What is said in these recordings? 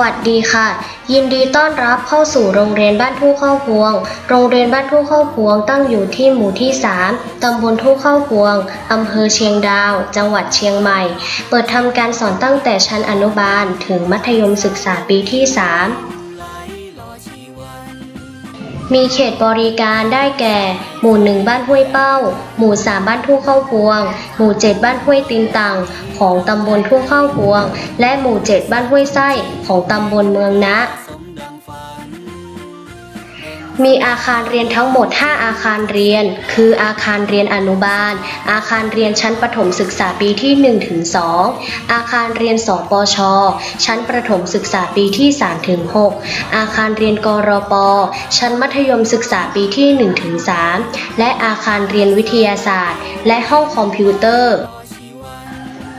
วัสดีค่ะ ยินดีต้อนรับเข้าสู่โรงเรียนบ้านทุ่งข้าวพวง โรงเรียนบ้านทุ่งข้าวพวงตั้งอยู่ที่หมู่ที่ 3 ตำบลทุ่งข้าวพวง อำเภอเชียงดาว จังหวัดเชียงใหม่ เปิดทำการสอนตั้งแต่ชั้นอนุบาล ถึงมัธยมศึกษาปีที่ 3 มีเขตบริการได้แก่ หมู่หนึ่งบ้านห้วยเป้า หมู่สามบ้านทุ่งเข้าพวง หมู่เจ็ดบ้านห้วยตินตังของตำบลทุ่งเข้าพวง และหมู่เจ็ดบ้านห้วยไส้ของตำบลเมืองนะ มีอาคารเรียนทั้งหมด 5 อาคารเรียน คืออาคารเรียนอนุบาล อาคารเรียนชั้นประถมศึกษาปีที่1ถึง2อาคารเรียนสปช ชั้นประถมศึกษาปีที่3ถึง6อาคารเรียนกรป ชั้นมัธยมศึกษาปีที่1ถึง3และอาคารเรียนวิทยาศาสตร์ และห้องคอมพิวเตอร์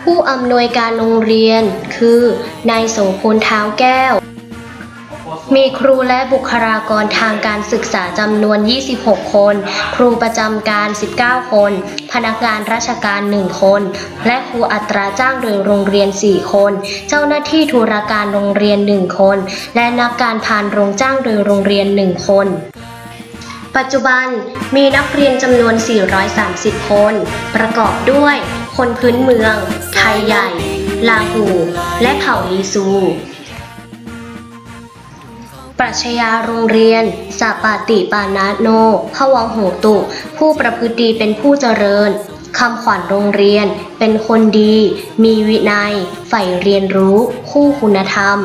ผู้อำนวยการโรงเรียน คือนายโสพลเท้าแก้ว มีครูและบุคลากรทางการศึกษาจำนวน 26 คน ครูประจำการ 19 คน พนักงานราชการ 1 คน และครูอัตราจ้างโดยโรงเรียน 4 คน เจ้าหน้าที่ธุรการโรงเรียน 1 คน และนักการพานโรงจ้างโดยโรงเรียน 1 คน ปัจจุบันมีนักเรียนจำนวน 430 คน ประกอบด้วย คนพื้นเมือง ไทยใหญ่ ลาหู และเผ่าลีซู ปรัชญาโรงเรียนสาปาติปานาโนพวังโหตุ ผู้ประพฤติดีเป็นผู้เจริญคำขวัญโรงเรียน เป็นคนดี มีวินัย ใฝ่เรียนรู้ คู่คุณธรรม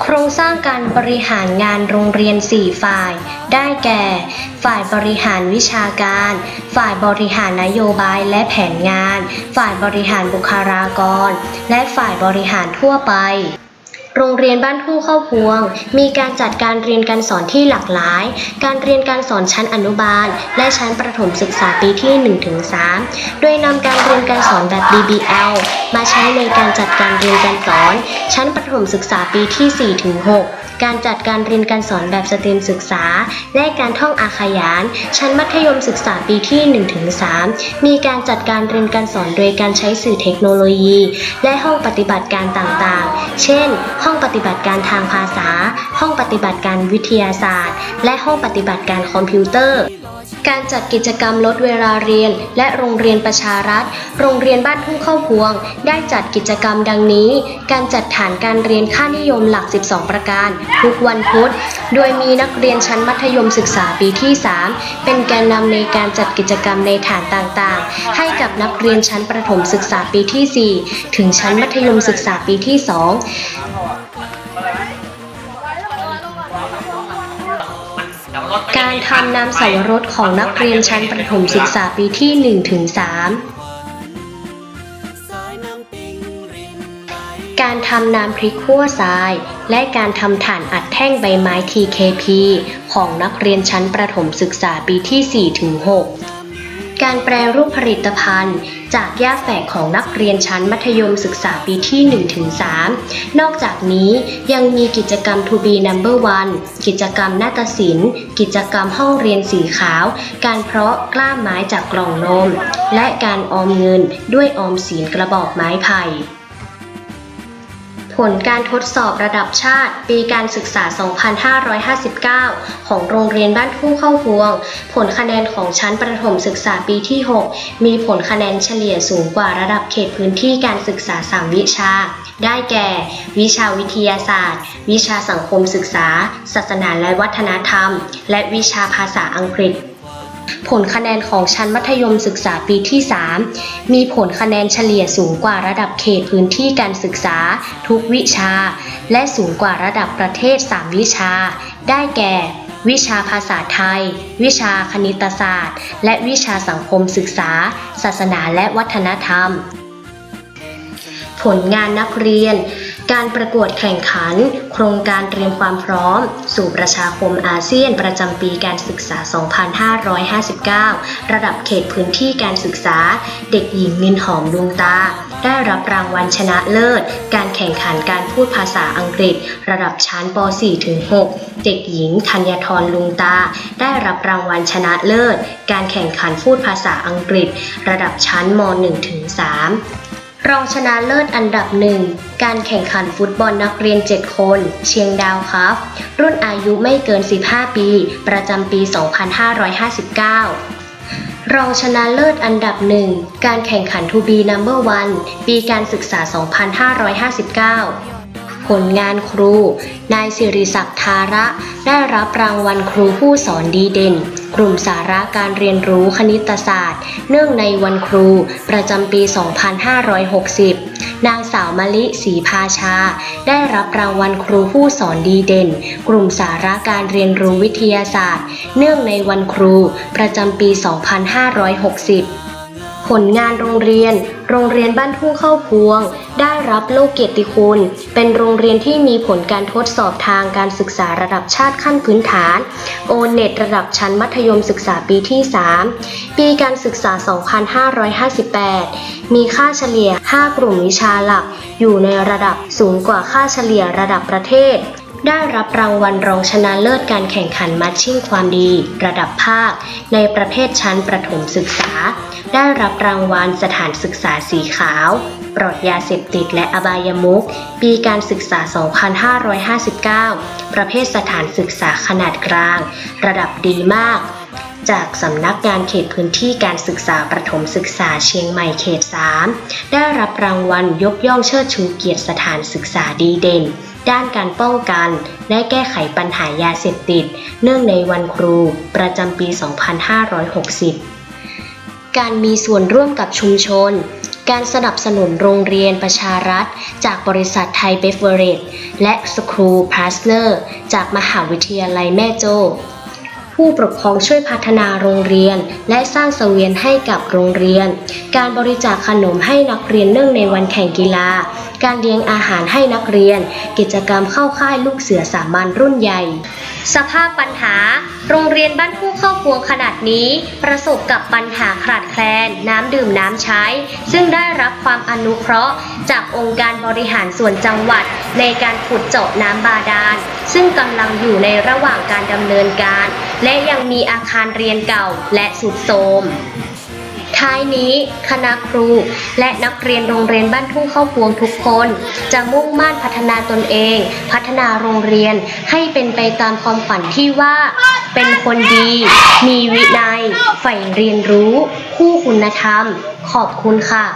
โครงสร้างการบริหารงานโรงเรียน 4 ฝ่าย ได้แก่ ฝ่ายบริหารวิชาการ ฝ่ายบริหารนโยบายและแผนงาน ฝ่ายบริหารบุคลากร และฝ่ายบริหารทั่วไป โรงเรียนบ้านทุ่งเข้าพวง มีการจัดการเรียนการสอนที่หลากหลาย การเรียนการสอนชั้นอนุบาล และชั้นประถมศึกษาปีที่ 1-3 โดยนำการเรียนการสอนแบบ BBL มาใช้ในการจัดการเรียนการสอน ชั้นประถมศึกษาปีที่ 4-6 การจัดการเรียนการสอนแบบสตรีมศึกษา และการท่องอาขยาน ชั้นมัธยมศึกษาปีที่ 1-3 มีการจัดการเรียนการสอนโดยการใช้สื่อเทคโนโลยี และห้องปฏิบัติการต่างๆ เช่น ห้องปฏิบัติการทางภาษา ห้องปฏิบัติการวิทยาศาสตร์ และห้องปฏิบัติการคอมพิวเตอร์ การจัดกิจกรรมลดเวลาเรียน และโรงเรียนประชารัฐ โรงเรียนบ้านทุ่งเข้าพวง ได้จัดกิจกรรมดังนี้ การจัดฐานการเรียนค่านิยมหลัก 12 ประการ ทุกวันพุธ โดยมีนักเรียนชั้นมัธยมศึกษาปีที่ 3 เป็นแกนนำในการจัดกิจกรรมในฐานต่างๆ ให้กับนักเรียนชั้นประถมศึกษาปีที่ 4 ถึงชั้นมัธยมศึกษาปีที่ 2 นารทำน้ำสับปะรถของนักเรียนชั้นประถมศึกษาปีที่1ถึง3การทำน้ำพริกขั่วทราย และการทำฐานอัดแท่งใบไม้ TKP ของนักเรียนชั้นประถมศึกษาปีที่4ถึง6การแปรรูปผลิตภัณฑ์ จากหญ้าแฝกของนักเรียนชั้นมัธยมศึกษาปีที่ 1-3 นอกจากนี้ยังมีกิจกรรม To be number one กิจกรรมนาฏศิลป์ กิจกรรมห้องเรียนสีขาว การเพราะกล้าไม้จากกล่องนม และการออมเงินด้วยออมสินกระบอกไม้ไผ่ ผลการทดสอบระดับชาติปีการศึกษา 2559 ของโรงเรียนบ้านทุ่งเข้าพวง ผลคะแนนของชั้นประถมศึกษาปีที่ 6 มีผลคะแนนเฉลี่ยสูงกว่าระดับเขตพื้นที่การศึกษา 3 วิชา ได้แก่ วิชาวิทยาศาสตร์ วิชาสังคมศึกษา ศาสนาและวัฒนธรรม และวิชาภาษาอังกฤษ ผลคะแนนของชั้นมัธยมศึกษาปีที่ 3 มีผลคะแนนเฉลี่ยสูงกว่าระดับเขตพื้นที่การศึกษาทุกวิชา และสูงกว่าระดับประเทศ 3 วิชา ได้แก่ วิชาภาษาไทย วิชาคณิตศาสตร์ และวิชาสังคมศึกษา ศาสนาและวัฒนธรรม ผลงานนักเรียน การประกวดแข่งขัน โครงการเตรียมความพร้อม สู่ประชาคมอาเซียนประจำปีการศึกษา 2559 ระดับเขตพื้นที่การศึกษา เด็กหญิงนินหอมดวงตา ได้รับรางวัลชนะเลิศ การแข่งขันการพูดภาษาอังกฤษ ระดับชั้นป .4-6 เด็กหญิงธัญทรลุงตา ได้รับรางวัลชนะเลิศ การแข่งขันพูดภาษาอังกฤษ ระดับชั้นม .1-3 รองชนะเลิศอันดับหนึ่ง การแข่งขันฟุตบอลนักเรียน 7 คน เชียงดาวครับ รุ่นอายุไม่เกิน 15 ปี ประจำปี 2559รองชนะเลิศอันดับหนึ่ง การแข่งขัน To be number one ปีการศึกษา 2559 ผลงานครู นายสิริศักดิ์ทาระ ได้รับรางวัลครูผู้สอนดีเด่น กลุ่มสาระการเรียนรู้คณิตศาสตร์ เนื่องในวันครู ประจำปี 2560 นางสาวมะลิศรีพาชา ได้รับรางวัลครูผู้สอนดีเด่น กลุ่มสาระการเรียนรู้วิทยาศาสตร์ เนื่องในวันครู ประจำปี 2560 ผลงานโรงเรียน โรงเรียนบ้านทุ่งเข้าพวง ได้รับโลกเกียรติคุณ เป็นโรงเรียนที่มีผลการทดสอบทางการศึกษาระดับชาติขั้นพื้นฐาน โอเน็ตระดับชั้นมัธยมศึกษาปีที่ 3 ปีการศึกษา 2558 มีค่าเฉลี่ย 5 กลุ่มวิชาหลัก อยู่ในระดับสูงกว่าค่าเฉลี่ยระดับประเทศได้รับรางวัลรองชนะเลิศการแข่งขันมัชชิ่งความดี ระดับภาค ในประเภทชั้นประถมศึกษา ได้รับรางวัลสถานศึกษาสีขาว ปลอดยาเสพติดและอบายมุขปีการศึกษา 2559 ประเภทสถานศึกษาขนาดกลาง ระดับดีมาก จากสำนักงานเขตพื้นที่การศึกษาประถมศึกษาเชียงใหม่เขต 3 ได้รับรางวัลยกย่องเชิดชูเกียรติสถานศึกษาดีเด่นด้านการป้องกันและแก้ไขปัญหายาเสพติด เนื่องในวันครูประจำปี 2560 การมีส่วนร่วมกับชุมชน การสนับสนุนโรงเรียนประชารัฐ จากบริษัทไทยเบฟเวอร์เรจและสครูพาสเนอร์ จากมหาวิทยาลัยแม่โจ้ผู้ปกครองช่วยพัฒนาโรงเรียน และสร้างเสวียนให้กับโรงเรียน การบริจาคขนมให้นักเรียนเนื่องในวันแข่งกีฬา การเลี้ยงอาหารให้นักเรียน กิจกรรมเข้าค่ายลูกเสือสามัญรุ่นใหญ่ สภาพปัญหา โรงเรียนบ้านผู้เข้าพวงขนาดนี้ ประสบกับปัญหาขาดแคลน น้ำดื่มน้ำใช้ ซึ่งได้รับความอนุเคราะห์ จากองค์การบริหารส่วนจังหวัด ในการขุดเจาะน้ำบาดาล ซึ่งกำลังอยู่ในระหว่างการดำเนินการ และยังมีอาคารเรียนเก่าและสุดโทรม ท้ายนี้คณะครู และนักเรียนโรงเรียนบ้านทุ่งเข้าพวงทุกคน จะมุ่งมั่นพัฒนาตนเอง พัฒนาโรงเรียนให้เป็นไปตามความฝันที่ว่า เป็นคนดี มีวินัยใฝ่เรียนรู้ คู่คุณธรรม ขอบคุณค่ะ